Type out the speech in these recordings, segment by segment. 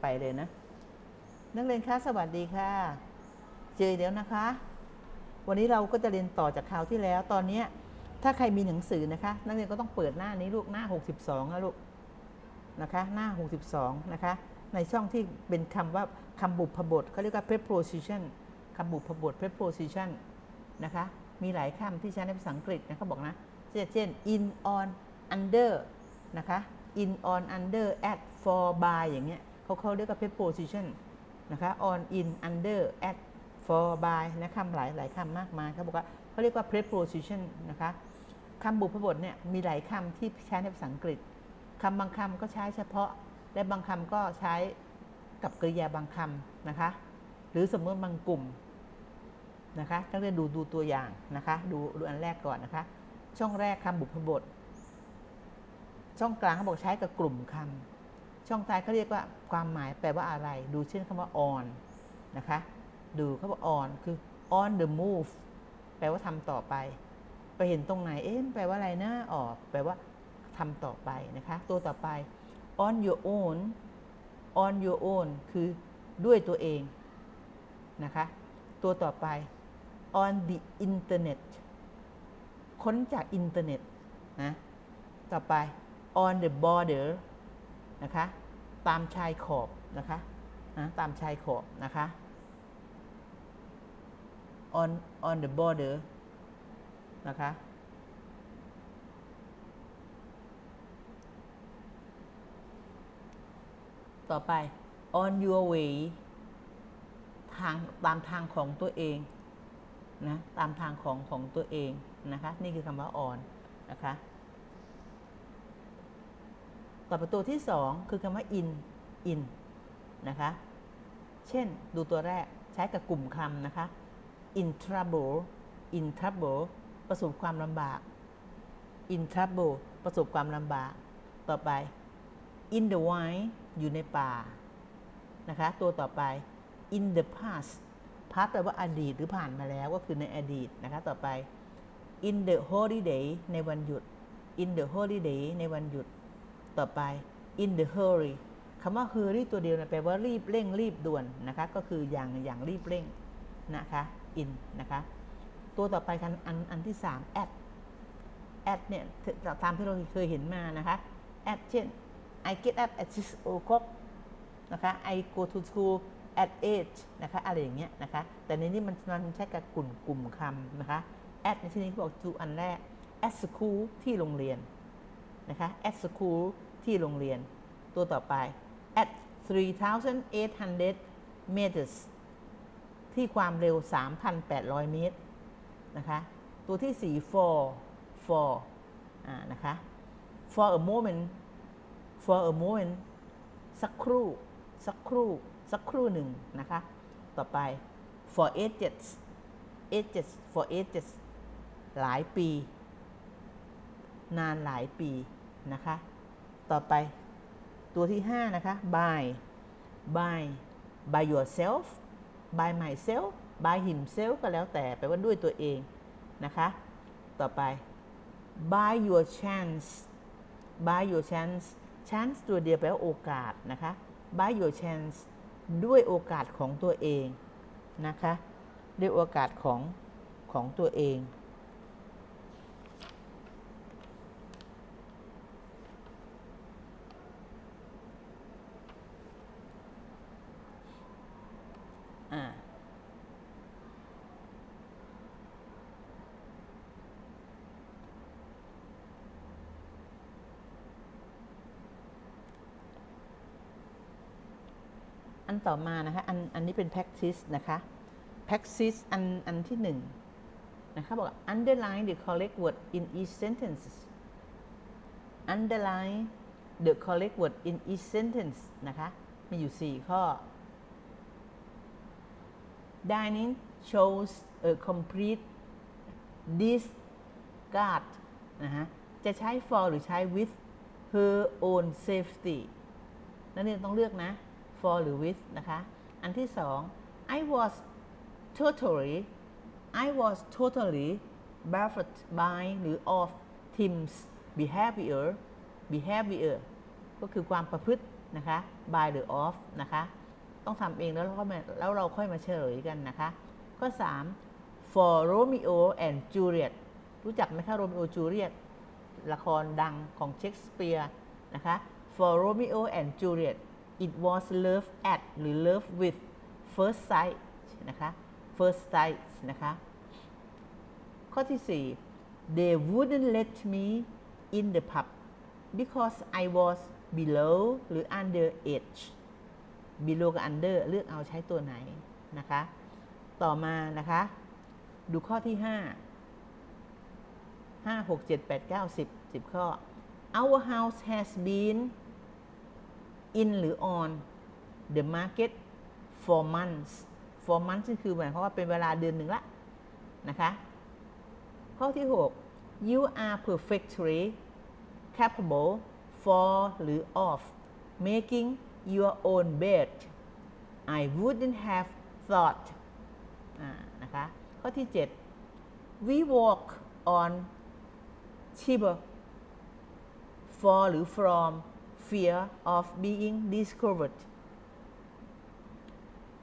ไปเลยนะ นักเรียนคะสวัสดีค่ะ เจอเดี๋ยวนะคะ วันนี้เราก็จะเรียนต่อจากคราวที่แล้ว ตอนนี้ถ้าใครมีหนังสือนะคะ นักเรียนก็ต้องเปิดหน้านี้ลูกหน้า 62นะลูกนะคะ หน้า 62 นะคะ ในช่องที่เป็นคำว่าคำบุพบทเขาเรียกว่า preposition คำบุพบท preposition นะคะ มีหลายคำที่ใช้ในภาษาอังกฤษนะเขาบอกนะ เช่น in on under นะคะ in on under at for by อย่างเงี้ย เขาเขาเรียกว่า preposition นะคะ on in under at for by นะคำหลายหลายคำมากมายเขาบอกว่าเขาเรียกว่า preposition นะคะคำบุพบทเนี่ยมีหลายคำที่ใช้ในภาษาอังกฤษคำบางคำก็ใช้เฉพาะ และบางคำก็ใช้กับกริยาบางคำนะคะ หรือสมมติบางกลุ่มนะคะนักเรียนดูดูตัวอย่างนะคะ ดูดูอันแรกก่อนนะคะ ช่องแรกคำบุพบท ช่องกลางเขาบอกใช้กับกลุ่มคำช่องท้ายเขาเรียกว่า ความหมายแปลว่าอะไร ดูเช่นคำว่า on นะคะ ดูเขาบอก on คือ on the move แปลว่าทำต่อไป ไปเห็นตรงไหน เอ๊ะแปลว่าอะไรนะอ๋อแปลว่าทำต่อไปนะคะ ตัวต่อไป on your own on your own คือด้วยตัวเองนะคะ ตัวต่อไป on the internet ค้นจากอินเทอร์เน็ตนะ ต่อไป on the border นะคะ ตามชายขอบนะคะนะตามชายขอบนะคะ on on the border นะคะ ต่อไป on your way ทางตามทางของตัวเองนะตามทางของของตัวเองนะคะ นี่คือคำว่า on นะคะ ต่อไปตัวที่ 2 คือคำว่า in in นะคะ เช่นดูตัวแรกใช้กับกลุ่มคำนะคะ in trouble in trouble ประสบความลำบาก in trouble ประสบความลำบาก ต่อไป in the wild อยู่ในป่า นะคะ ตัวต่อไป in the past past แปลว่าอดีตหรือผ่านมาแล้วก็คือในอดีตนะคะ ต่อไป in the holiday ในวันหยุด in the holiday ในวันหยุด ต่อไป in the hurry คำว่า hurry ตัวเดียวนะแปลว่ารีบเร่งรีบด่วนนะคะ ก็คืออย่างอย่างรีบเร่งนะคะ in นะคะ ตัวต่อไปกันอันอันที่ 3 at at เนี่ยตามที่เราเคยเห็นมานะคะ at เช่น I get up at 6 o'clock นะคะ I go to school at 8นะคะ อะไรอย่างเงี้ยนะคะ แต่ในนี้มันมันใช้กับกลุ่มกลุ่มคำนะคะ at ในที่นี้เขาบอก to อันแรก at school ที่โรงเรียน นะคะ at school ที่โรงเรียน ตัวต่อไป at 3,800 meters ที่ความเร็ว 3,800 เมตร นะคะ ตัวที่ 4 for for อ่า นะคะ for a moment for a moment สักครู่ สักครู่ สักครู่หนึ่งนะคะ ต่อไป for ages ages for ages หลายปี นานหลายปี นะคะ ต่อไปตัวที่ 5 นะคะ by by by yourself by myself by himself ก็แล้วแต่แปลว่าด้วยตัวเองนะคะ ต่อไป by your chance by your chance chance ตัวเดียวแปลว่าโอกาสนะคะ by your chance ด้วยโอกาสของตัวเองนะคะ ด้วยโอกาสของของตัวเอง อ่า อันต่อมานะคะอันอันนี้เป็น practice นะคะ practice อันอันที่หนึ่งนะคะบอก underline the correct word in each sentence underline the correct word in each sentence นะคะ มีอยู่ 4 ข้อ dining shows a complete discard นะฮะ จะใช้ for หรือใช้ with her own safety นักเรียนต้องเลือกนะ for หรือ with นะคะ อันที่สอง I was totally I was totally baffled by หรือ of Tim's behavior behavior ก็คือความประพฤตินะคะ by หรือ of นะคะ ต้องทำเองแล้วเราก็มาแล้วเราค่อยมาเฉลยกันนะคะ ข้อ 3 for Romeo and Juliet รู้จักไหมคะ Romeo Juliet ละครดังของเชคสเปียร์นะคะ for Romeo and Juliet it was love at หรือ love with first sight นะคะ first sight นะคะ ข้อที่ 4 they wouldn't let me in the pub because I was below หรือ under age below กับ under เลือกเอาใช้ตัวไหนนะคะ ต่อมานะคะ ดูข้อที่ 5 5 6 7 8 9 10 10 ข้อ our house has been in หรือ on the market for months for months นี่คือหมายความว่าเป็นเวลาเดือนหนึ่งละนะคะข้อที่ 6 you are perfectly capable for หรือ of making your own bed I wouldn't have thought นะคะข้อที่ 7 we walk on Tiber for หรือ from fear of being discovered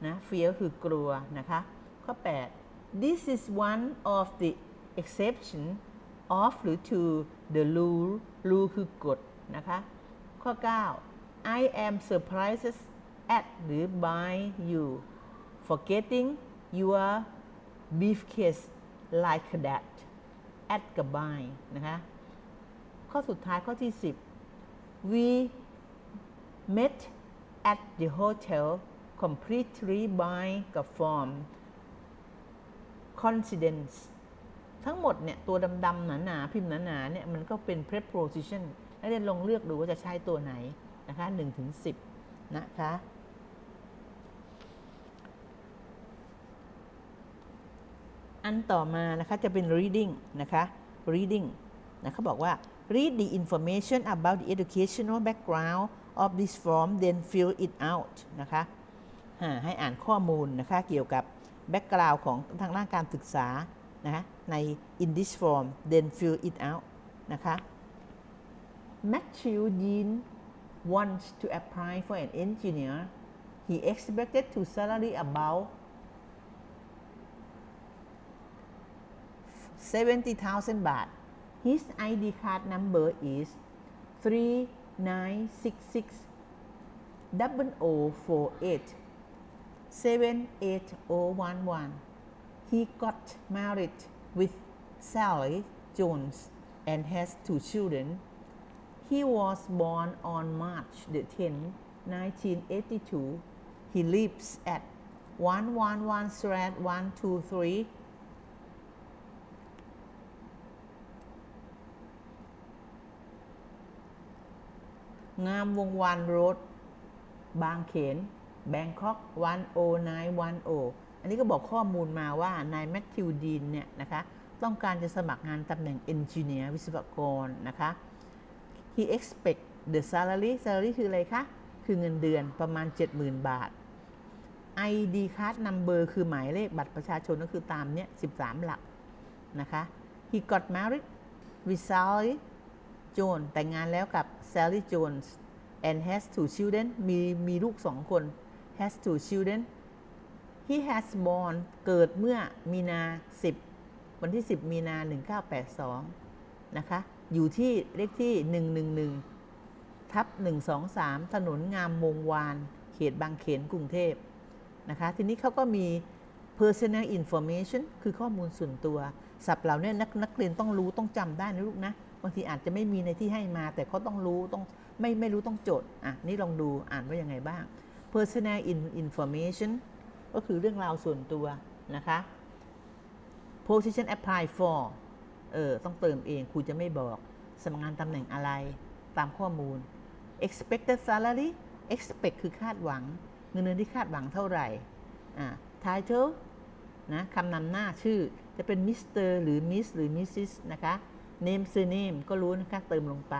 นะ fear คือกลัวนะคะ ข้อ 8 this is one of the exception of หรือ to the rule rule คือกฎนะคะ ข้อ 9 I am surprised at หรือ by you forgetting your briefcase like that at กับ by นะคะ ข้อสุดท้ายข้อที่ 10 we met at the hotel completely by กับ form coincidence ทั้งหมดเนี่ยตัวดำๆหนาๆพิมพ์หนาๆเนี่ยมันก็เป็น preposition แล้วเรียนลงเลือกดูว่าจะใช้ตัวไหนนะคะ1ถึง10 นะคะ อันต่อมานะคะจะเป็น reading นะคะ reading นะเขาบอกว่า read the information about the educational background of this form then fill it out นะคะให้อ่านข้อมูลนะคะเกี่ยวกับ background ของทางด้านการศึกษานะคะใน in this form then fill it out นะคะ Matthew Dean wants to apply for an engineer he expected to salary about 70,000 baht. His ID card number is 3966 0048 78011. He got married with Sally Jones and has two children. He was born on March the 10th, 1982. He lives at 111 Strat 123 งามวงวานโรดบางเขนแบงคอกวันโอนายวันโออันนี้ก็บอกข้อมูลมาว่านายแมทธิวดีนเนี่ยนะคะต้องการจะสมัครงานตำแหน่งเอนจิเนียร์วิศวกรนะคะ he expect the salary salary คืออะไรคะ คือเงินเดือนประมาณ 70,000 บาท ID card number คือหมายเลขบัตรประชาชนก็คือตามเนี้ย 13 หลักนะคะ he got married with Sally Jones แต่งงานแล้วกับ Sally Jones and has two children มีมีลูกสองคน has two children he has born เกิดเมื่อมีนา 10 วันที่ 10 มีนา 1982 นะคะ อยู่ที่เลขที่ 111 ทับ 123 ถนนงามวงวาน เขตบางเขนกรุงเทพนะคะ ทีนี้เขาก็มี personal information คือข้อมูลส่วนตัวศัพท์เหล่านี้นักนักเรียนต้องรู้ต้องจำได้นะลูกนะางทีอาจจะไม่มีในที่ให้มา แต่เขาต้องรู้ต้องไม่ไม่รู้ต้องจดอะนี่ลองดูอ่านว่ายังไงบ้าง personal information ก็คือเรื่องราวส่วนตัวนะคะ position apply for เออต้องเติมเองครูจะไม่บอกสมัครงานตำแหน่งอะไรตามข้อมูล expected salary expect คือคาดหวัง เงินเดือนที่คาดหวังเท่าไหร่อ่า title นะคำนำหน้าชื่อจะเป็น Mr. หรือ Miss หรือ Mrs. นะคะ name surname ก็รู้นะคะเติมลงไป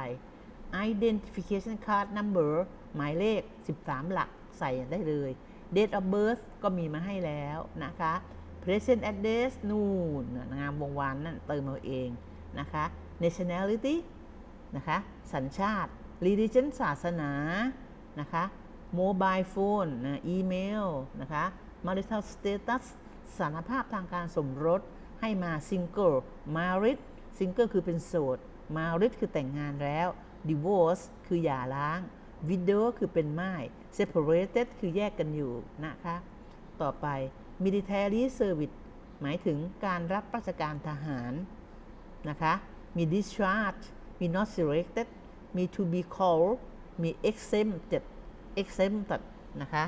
identification card number หมายเลข 13 หลักใส่ได้เลย date of birth ก็มีมาให้แล้วนะคะ present address นู่นงามวงวานนั่นเติมเอาเองนะคะ nationality นะคะสัญชาติ religion ศาสนานะคะ mobile phone นะอีเมลนะคะ marital status สถานภาพทางการสมรสให้มา single married single คือเป็นโสด married คือแต่งงานแล้ว divorce คือหย่าร้าง widow คือเป็นไม่าย separated คือแยกกันอยู่นะคะ ต่อไป military service หมายถึงการรับราชการทหาร นะคะ มี discharge มี not selected มี to be called มี exempted exempted นะคะ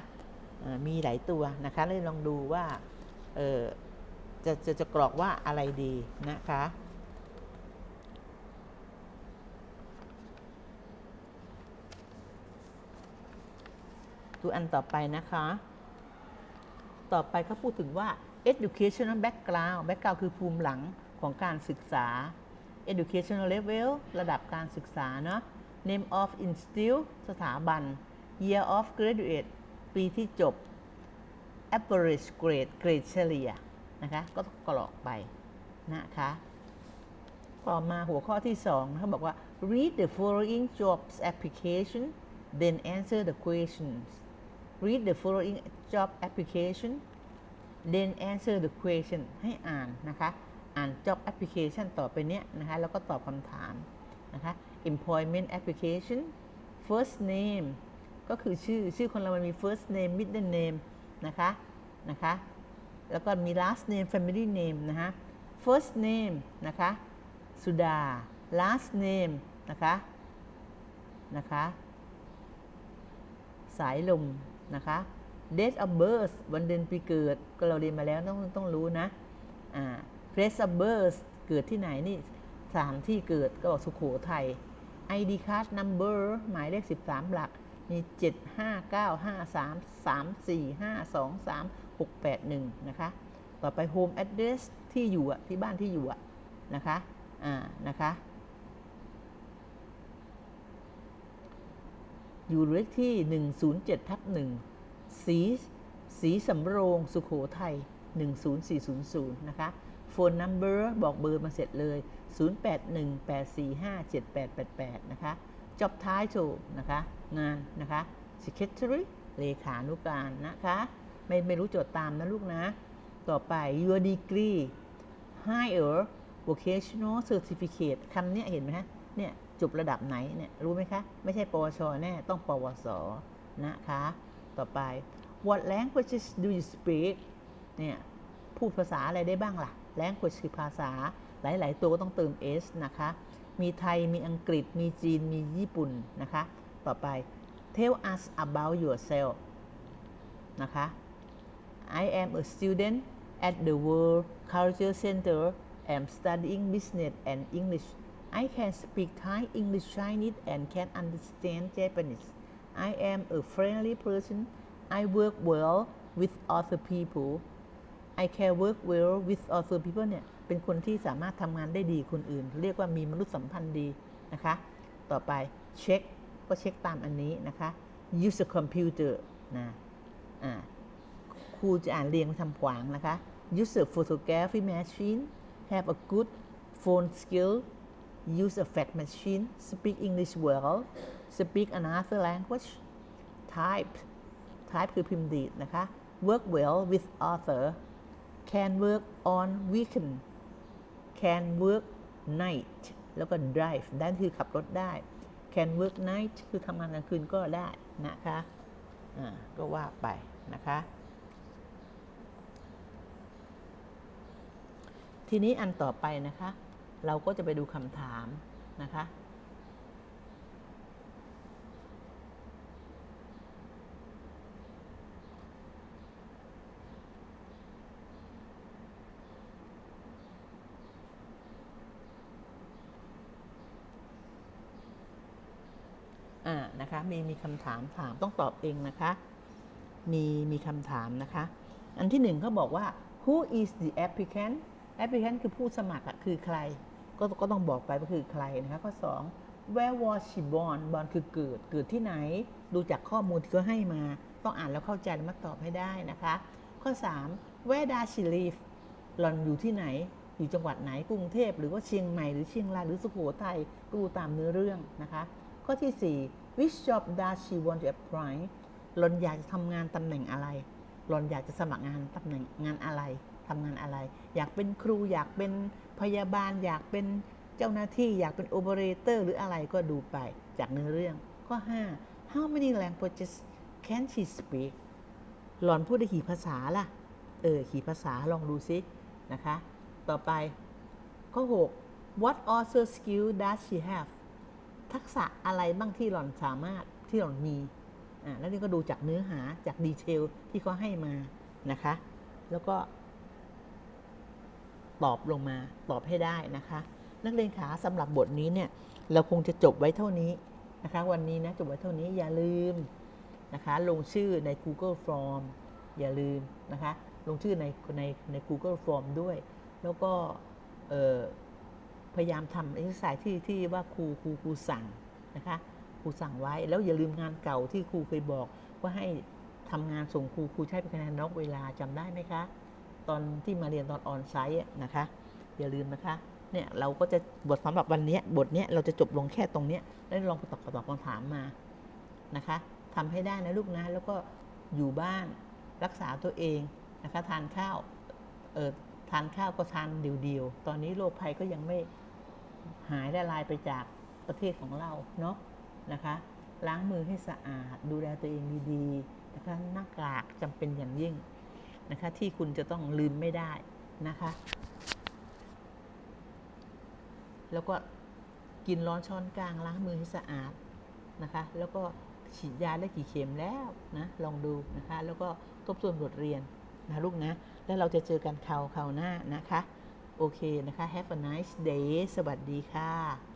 มีหลายตัวนะคะเลยลองดูว่าจะจะจะกรอกว่าอะไรดีนะคะ ดูอันต่อไปนะคะ ต่อไปเขาพูดถึงว่า educational background background คือภูมิหลังของการศึกษา educational level ระดับการศึกษาเนาะ name of institute สถาบัน year of graduate ปีที่จบ average grade เกรดเฉลี่ยนะคะ ก็กรอกไปนะคะ ต่อมาหัวข้อที่2เขาบอกว่า read the following jobs application then answer the questions read the following job application then answer the question ให้อ่านนะคะ อ่าน job application ต่อไปเนี้ยนะคะ แล้วก็ตอบคำถามนะคะ employment application first name ก็คือชื่อ ชื่อคนเรามันมี first name middle name นะคะ นะคะ แล้วก็มี last name family name นะคะ first name นะคะ สุดา last name นะคะ นะคะ สายลม นะคะ date of birth วันเดือนปีเกิดก็เราเรียนมาแล้วต้องต้องรู้นะ อ่า place of birth เกิดที่ไหนนี่สถานที่เกิดก็บอกสุขโขทัย ID card number หมายเลข 13 หลัก มี 7 5 9 5 3 3 4 5 2 3 6 8 1 นะคะ ต่อไป home address ที่อยู่อะที่บ้านที่อยู่อะนะคะ อ่า นะคะ อยู่เลขที่ 107ทับ1สีสีสำโรงสุขโขทัย 10400 นะคะโฟนนัมเบอร์บอกเบอร์มาเสร็จเลย 0818457888 นะคะ job title นะคะ งานนะคะ secretary เลขานุการนะคะ ไม่ไม่รู้จทย์ตามนะลูกนะ ต่อไป your degree higher vocational certificate คำเนี้ยเห็นไหมฮะเนี่ย จบระดับไหนเนี่ยรู้ไหมคะ ไม่ใช่ปวชแน่ ต้องปวสนะคะ ต่อไป what languages do you speak เนี่ยพูดภาษาอะไรได้บ้างล่ะ language คือภาษาหลาย ๆ ตัวก็ต้องเติม s นะคะ มีไทย มีอังกฤษ มีจีน มีญี่ปุ่นนะคะ ต่อไป tell us about yourself นะคะ I am a student at the World Culture Center. I'm studying business and English. I can speak Thai, English, Chinese, and can understand Japanese. I am a friendly person. I work well with other people. I can work well with other people เนี่ยเป็นคนที่สามารถทำงานได้ดีคนอื่น เรียกว่ามีมนุษยสัมพันธ์ดีนะคะ ต่อไปเช็คก็เช็คตามอันนี้นะคะ use a computer นะอ่าครูจะอ่านเรียงทำขวางนะคะ use a photography machine have a good phone skill use a fax machine speak English well speak another language type type คือพิมพ์ดีดนะคะ work well with author can work on weekend can work night แล้วก็ drive ด้คือขับรถได้ can work night คือทำงานกลางคืนก็ได้นะคะอ่าก็ว่าไปนะคะ ทีนี้อันต่อไปนะคะ เราก็จะไปดูคำถามนะคะ อ่า นะคะ มี มีคำถามถามต้องตอบเองนะคะ มี มีคำถามนะคะ อันที่หนึ่งเขาบอกว่า who is the applicant applicant คือผู้สมัครอะคือใคร ก็ก็ต้องบอกไปว่าคือใครนะคะข้อ 2 where was she born born คือเกิดเกิดที่ไหน ดูจากข้อมูลที่เขาให้มา ต้องอ่านแล้วเข้าใจแล้วมาตอบให้ได้นะคะ ข้อ 3 where does she live หล่อนอยู่ที่ไหน อยู่จังหวัดไหนกรุงเทพหรือว่าเชียงใหม่หรือเชียงรายหรือสุโขทัยก็ดูตามเนื้อเรื่องนะคะ ข้อที่ 4 which job does she want to apply หล่อนอยากจะทำงานตำแหน่งอะไร หล่อนอยากจะสมัครงานตำแหน่งงานอะไร ทำงานอะไร อยากเป็นครูอยากเป็นพยาบาล อยากเป็นเจ้าหน้าที่อยากเป็นโอเปอเรเตอร์หรืออะไรก็ดูไปจากเนื้อเรื่องข้อ 5 how many languages can she speak หล่อนพูดได้กี่ภาษาล่ะ เออกี่ภาษาลองดูซินะคะ ต่อไปข้อ 6 what other skill does she have ทักษะอะไรบ้างที่หล่อนสามารถที่หล่อนมีอ่าแล้วนี่ก็ดูจากเนื้อหาจากดีเทลที่เขาให้มานะคะ แล้วก็ ตอบลงมาตอบให้ได้นะคะ นักเรียนขาสำหรับบทนี้เนี่ยเราคงจะจบไว้เท่านี้นะคะ วันนี้นะจบไว้เท่านี้อย่าลืมนะคะลงชื่อใน Google Form อย่าลืมนะคะลงชื่อในในใน Google Form ด้วย แล้วก็พยายามทำเอ็กซ์ไซส์ที่ที่ว่าครูครูครูสั่งนะคะครูสั่งไว้แล้วอย่าลืมงานเก่าที่ครูเคยบอกว่าให้ทำงานส่งครูครูใช้เป็นคะแนนนอกเวลาจำได้ไหมคะ ตอนที่มาเรียนตอนออนไซต์นะคะ อย่าลืมนะคะเนี่ยเราก็จะบทสำหรับวันนี้บทเนี้ยเราจะจบลงแค่ตรงเนี้ยแล้วลองตอบตอบคำถามมานะคะทำให้ได้นะลูกนะ แล้วก็อยู่บ้านรักษาตัวเองนะคะทานข้าวเออทานข้าวก็ทานเดียวๆ ตอนนี้โรคภัยก็ยังไม่หายละลายไปจากประเทศของเราเนาะนะคะ ล้างมือให้สะอาดดูแลตัวเองดีๆนะคะหน้ากากจำเป็นอย่างยิ่ง นะคะที่คุณจะต้องลืมไม่ได้นะคะ แล้วก็กินร้อนช้อนกลางล้างมือให้สะอาดนะคะ แล้วก็ฉีดยาได้กี่เข็มแล้วนะลองดูนะคะ แล้วก็ทบทวนบทเรียนนะลูกนะ แล้วเราจะเจอกันคราวคราวหน้านะคะ โอเคนะคะ Have a nice day สวัสดีค่ะ